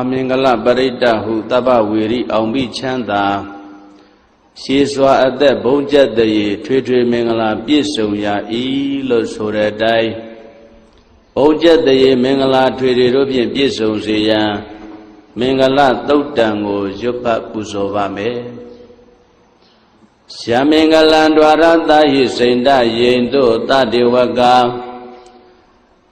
အမင်္ဂလပရိတ္တဟုတပ္ပဝေရိအောင်ပြီးချမ်းသာရှေးစွာအသက်ဘုံကျက်တည်းထွေထွေမင်္ဂလာပြည့်စုံရာဤလို့ဆိုတဲ့အတိုင်းဘုံကျက်တည်းမင်္ဂလာထွေထွေတို့ဖြင့်ပြည့်စုံစေရန်မင်္ဂလသုတ်တံကိုရွတ်ပတ်ပူဇော်ပါမယ်ရှာမင်္ဂလံ द्वार တာဟိစိန္ဒယိန်တို့တတေဝက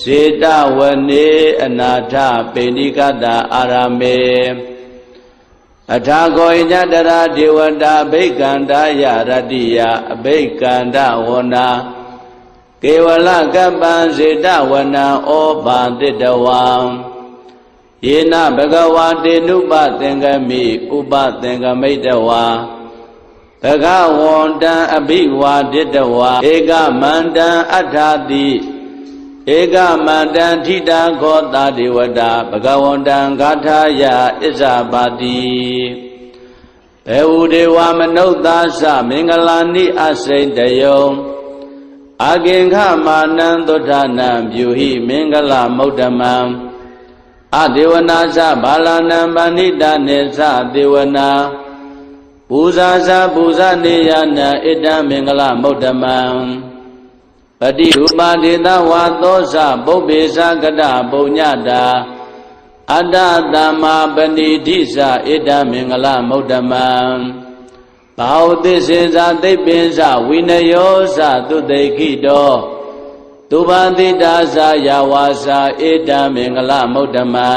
စေတဝနေအနာထပိဏိကတာအာရမေအထာဂောဣညတရာဒေဝတာအဘိကန္တာယရတ္တိယအဘိကန္တဝနာကေဝလကပ္ပံစေတဝနံဩပါတိတဝံယေနဘဂဝါတေနုပသင်္ကမိဥပသင်္ကမိတဝါဘဂဝန္တံအဘိဝါဒိတဝါဧကမန္တံအထာတိ ဧကမန္တံထိတာခောတာဒေဝတာဘဂဝန္တံဂါထာယဣဇာပါတိဘေဝဒေဝမနုဿာသမင်္ဂလာနိအစိတယုံအာကင်္ခမာနံသုဒ္ဓနာပြုဟိမင်္ဂလမௌတမံအဒေဝနာသဘာလနံပဏိတနေသဒေဝနာပူဇာသပူဇာနေယနာဣတံမင်္ဂလမௌတမံ ပတိရူပဒေသဝါသောဇပုပ္ပေသကတပုံညတာအတ္တတမ္မာပဏိတိသဣတံမင်္ဂလမௌတမံဘာဝသစ္စေဇာသိပ္ပင်္စဝိနယောဇသုတေခိတောသူပန္တိတာဇာယဝါစာဣတံမင်္ဂလမௌတမံ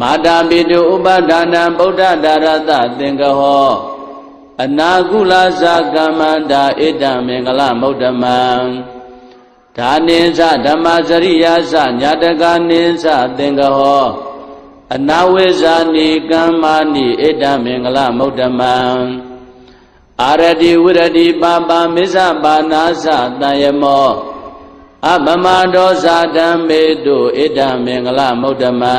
မာတာပိတုဥပဒါနံဗုဒ္ဓဒါရတသင်္ကဟော အနာကုလဇာကမ္မန္တာဣတံမင်္ဂလမௌတမံဒါနိသဓမ္မစရိယာသညာတကနိသသင်္ကဟောအနာဝိဇာနိကမ္မာနိဣတံမင်္ဂလမௌတမံအာရတိဝရတိပါပမစ္ဆပါနာသတယမောအပမဒောဇာဓမ္မေတုဣတံမင်္ဂလမௌတမံ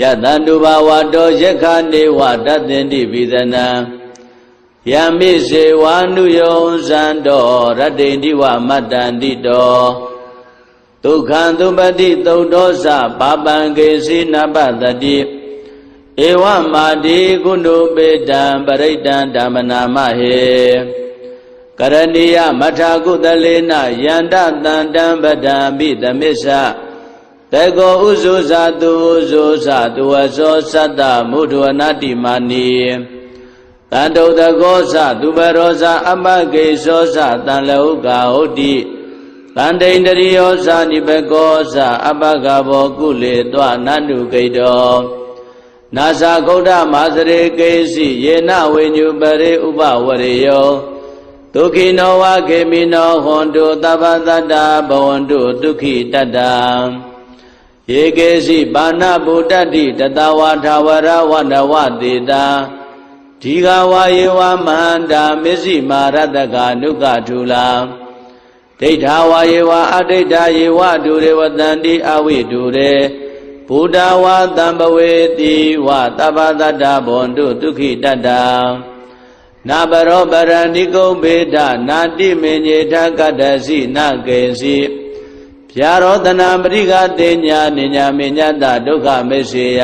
ယတန္တုဘာဝတောယက္ခနေဝတတ္တင်တိပိသနံယမိစေဝါနုယောဇံတော်ရတ္တိတိဝမတ္တန္တိတောဒုက္ခံသုပတိသုတ်တော်စပါပံကေစီနပတတိဧဝမာတိကုဏုပေတံပရိတံဓမ္မနာမဟေကရဏီယမထာကုသလေနယန္တတန္တံပဒံပိသမစ္ဆ တေကောဥဇုဇာတုဥဇုဇာတုဝဇောသတ္တမုဒဝနာတိမာနီတန္တုတကောဇသူပရောဇအမကေသောဇတန်လဟုကာဟုတ်တိတန္တိန္တရိယောဇနိဘကောဇအပကဘောကုလေတောနန္တုကိတောနာဇာဂௌဒမာစရေကေစီယေနဝိညုပရိဥပဝရေယောဒုခိနောဝခေမိနောဟွန်တုသဗ္ဗတတ္တဘဝန္တုဒုက္ခိတတ္တ ယေကေစီပါဏဗုဒ္ဓတိတတဝါထာဝရဝနဝတေတာဒီဃဝါယေဝမန္တာမစ္စည်းမာရတကနုကထူလာဒိဋ္ဌာဝါယေဝအဒိဋ္ဌာယေဝဒုရေဝတန္တိအဝိဒုရေဘုဒ္ဓဝါတံပဝေတိဝတပ္ပတတ္တဘွန်တုဒုက္ခိတတ္တနာဘရောပရဏိကုံဘေဒနာတိမေညေထကတ္တစီနကေစီ ဗျာရောတနာပရိကတေညာနိညာမေညတဒုက္ခမေစေယ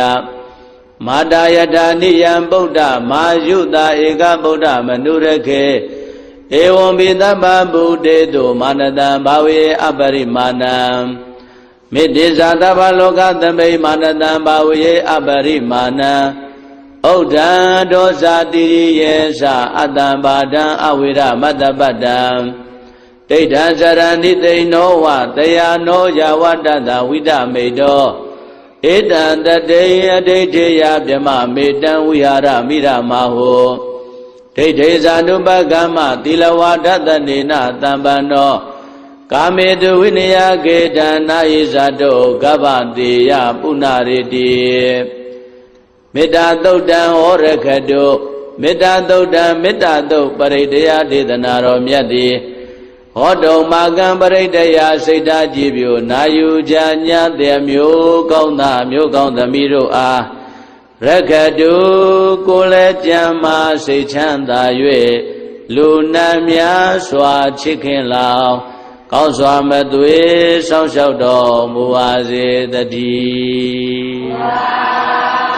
မာတာယတာနိယံဗုဒ္ဓမာယုတာဧကဗုဒ္ဓမနုရခေဧဝံပိသဗ္ဗဗုတေတုမာနတံဘာဝေအပရိမာဏံမေတ္တိဇာတဗ္ဗလောကသမိမာနတံဘာဝေအပရိမာဏံဩဒံဒောဇာတိယေသအတ္တံဘာဒံအဝိရမတ္တပတ္တံ ဒိဋ္ဌံဇရဏိသိဏောဝတယာနောယဝတ္တတဝိဒမေတောဧတံတတေယဒိဋ္ဌိယဗြမမေတံဝိဟာရမိရမဟောဒိဋ္ဌိဇာနုပကမ္မသီလဝါဒတနေနတံပန္နောကာမေတုဝိနယကေတနာယိဇာတောကဗ္ဗတေယပုဏ္ဏရေတိမေတ္တာသုတ်တံဟောရခတုမေတ္တာသုတ်တံမေတ္တာသုတ်ပရိတယဒေသနာတော်မြတ်သည် ဟောတုံမာကံပရိတယစိတ်ဓာကြည်ပြိုနာယူကြညာတဲ့မျိုးကောင်းသားမျိုးကောင်းသမီးတို့အားရခတုကိုလည်းကြံမာစိတ်ချမ်းသာ၍လူနာများစွာချစ်ခင်လောင်ကောင်းစွာမသွေဆောင်းလျှောက်တော်မူပါစေတည်း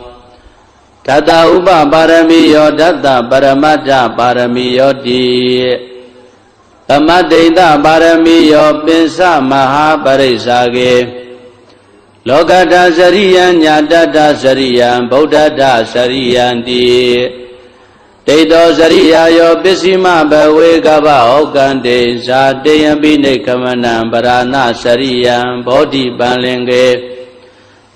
ဓတ္တဥပပါရမီယောဓတ္တပရမတ္ထပါရမီယောတိသမတ္တိတပါရမီယောပင်စမဟာပရိစ္ဆာကေလောကတစရိယံညာတတစရိယံဗုဒ္ဓတစရိယံတိဒိဋ္ဌောစရိယာယောပစ္စည်းမဘဝေကဗဩကံတေဇာတေယံပိနေကမနံပရဏစရိယံဘောဓိပန်လင်ကေ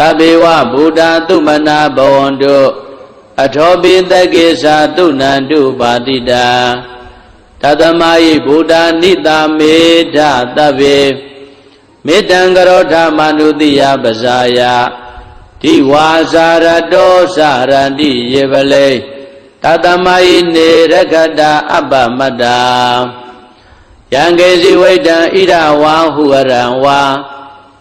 တဘေဝဗုဒ္ဓသုမနာဘဝန္တုအထောပိတကေသာတုနန္တုပါတိတာတသမယိဗုဒ္ဓနိတာမေဓတဗေမေတံကရောဓမနုတိယပဇာယတိဝါစာရတောစာရန္တိယေပလေတသမယိနေရခတာအပ္ပမတ္တာယံကေစီဝိတံဣရဝါဟုရံဝါ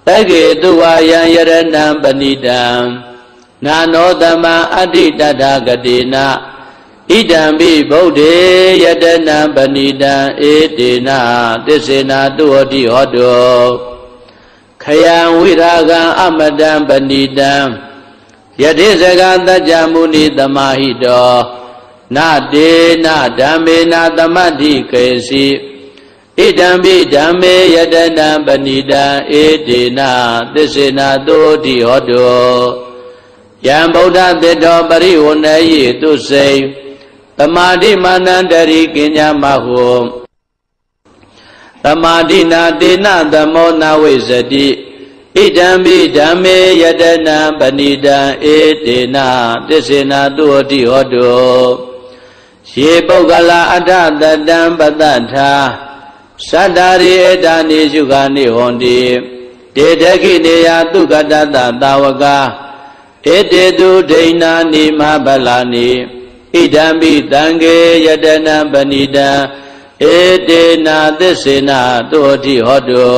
သတကေတုဝါယံယရဏံပဏိတံနာနောတမံအဋ္ဌိတတဂတိနာဣဒံပိဗုဒ္ဓေယတနံပဏိတံဧတေနသစ္စေနာတုဟတိဟောတောခယံဝိရာဂံအမတံပဏိတံယတိစကတัจ jা မုနိသမာဟိတောနတေနဓမ္မေနသမတ္ထိကေစီ ဣဒံပိဓမ္မေယတနံပဏိတံဧတေနသစ္စေနာတုဟတိဟောတောယံဗုဒ္ဓတေတောပရိဝဏယေတုစိံသမာဓိမာနန္တရိကင်ညာမဟုသမာဓိနာတေနသမောနာဝိဇတိဣဒံပိဓမ္မေယတနံပဏိတံဧတေနသစ္စေနာတုဟတိဟောတုယေပုဂ္ဂလာအထတတံပတ္ထာ သတ္တာရိဧတာနိစုခာနိဟောတိတေတခိနေယသုကတတသာဝကာဧတေတုဒိဏာနိမဗလာနိဣဒံပိတံကေယတနံပဏိတံဧတေနာသစ္စေနာတုဟတိဟောတု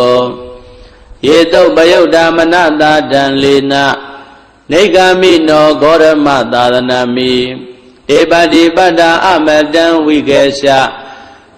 ယေတုပယုတ်တာမနတာတံလေနာနေဂမိနောဂောရမသာသနာမိဧပတိပတ္တာအမတံဝိကေရှ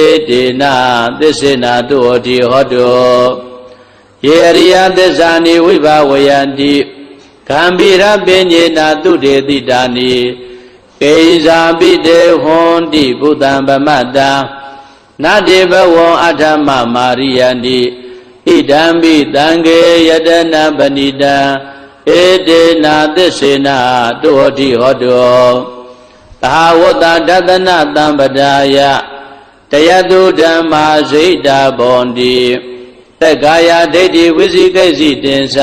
ဧတေနသစ္စေနာတုဟောတိဟောတုယေရိယသစ္စာနိဝိဘဝယန္တိကံပိရပင်ညေနာတုတေတိတာနိကေဇာပိတေဟွန်တိဘုဒ္ဓံဗမတံနတေဘဝံအထမမာရိယန္တိဣဒံပိတံကေယတနာပဏိတံဧတေနာသစ္စေနာတုဟတိဟောတောသာဝတ္တတတနာတံပဒါယ တယတုဓမ္မာဇိတာဘောန္တိသက္ကာယဒိဋ္ဌိဝိသိကိစီတင်္စ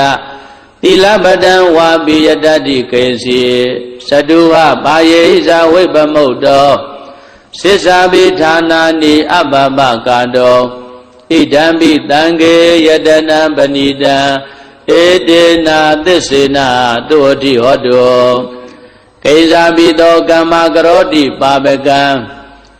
သီလပတံဝါပိယတတိကေစီသတုဟပါယေဇာဝိပမုတ်တောစိစ္ဆာပိဌာနာနိအပပကာတောဣဒံပိတံကေယတနံပဏိတံဧတေနာသစ္စေနာတုဟတိဟောတုကိဇာပိတောကမ္မကရောတိပါပကံ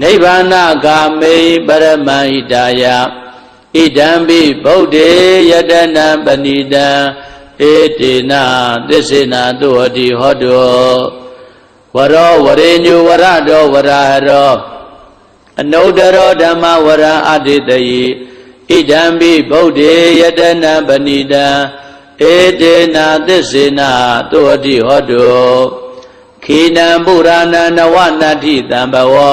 နိဗ္ဗာနဂာမေပရမဟိတာယဣဒံပိဗုဒ္ဓေယတနံပဏိတံဧတေနာသစ္စေနာတုဟတိဟောတောဝရောဝရေညုဝရတောဝရဟရောအနုတရောဓမ္မဝရအတိတယိဣဒံပိဗုဒ္ဓေယတနာပဏိတံဧတေနာသစ္စေနာတုဟတိဟောတောခိနံပုရာဏနဝနတ္ထိတံဘဝံ